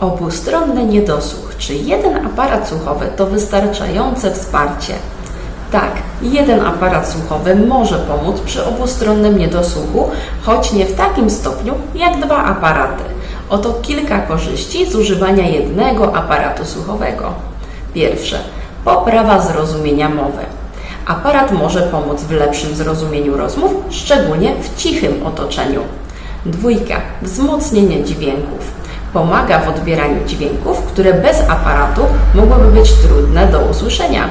Obustronny niedosłuch. Czy jeden aparat słuchowy to wystarczające wsparcie? Tak, jeden aparat słuchowy może pomóc przy obustronnym niedosłuchu, choć nie w takim stopniu jak dwa aparaty. Oto kilka korzyści z używania jednego aparatu słuchowego. Pierwsze, poprawa zrozumienia mowy. Aparat może pomóc w lepszym zrozumieniu rozmów, szczególnie w cichym otoczeniu. Dwójka, wzmocnienie dźwięków. Pomaga w odbieraniu dźwięków, które bez aparatu mogłyby być trudne do usłyszenia.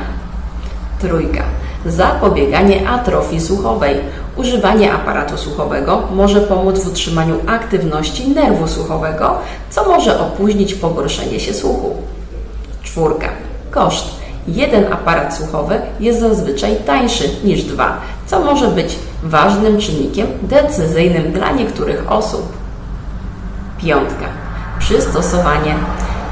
Trójka. Zapobieganie atrofii słuchowej. Używanie aparatu słuchowego może pomóc w utrzymaniu aktywności nerwu słuchowego, co może opóźnić pogorszenie się słuchu. Czwórka. Koszt. Jeden aparat słuchowy jest zazwyczaj tańszy niż dwa, co może być ważnym czynnikiem decyzyjnym dla niektórych osób. Piątka. Przystosowanie.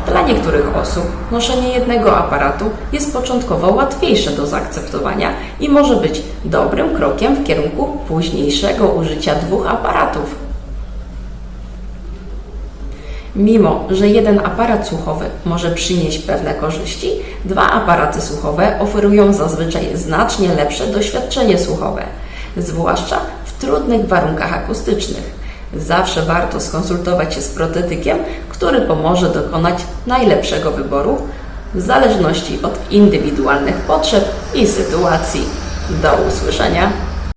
Dla niektórych osób noszenie jednego aparatu jest początkowo łatwiejsze do zaakceptowania i może być dobrym krokiem w kierunku późniejszego użycia dwóch aparatów. Mimo, że jeden aparat słuchowy może przynieść pewne korzyści, dwa aparaty słuchowe oferują zazwyczaj znacznie lepsze doświadczenie słuchowe, zwłaszcza w trudnych warunkach akustycznych. Zawsze warto skonsultować się z protetykiem, który pomoże dokonać najlepszego wyboru w zależności od indywidualnych potrzeb i sytuacji. Do usłyszenia!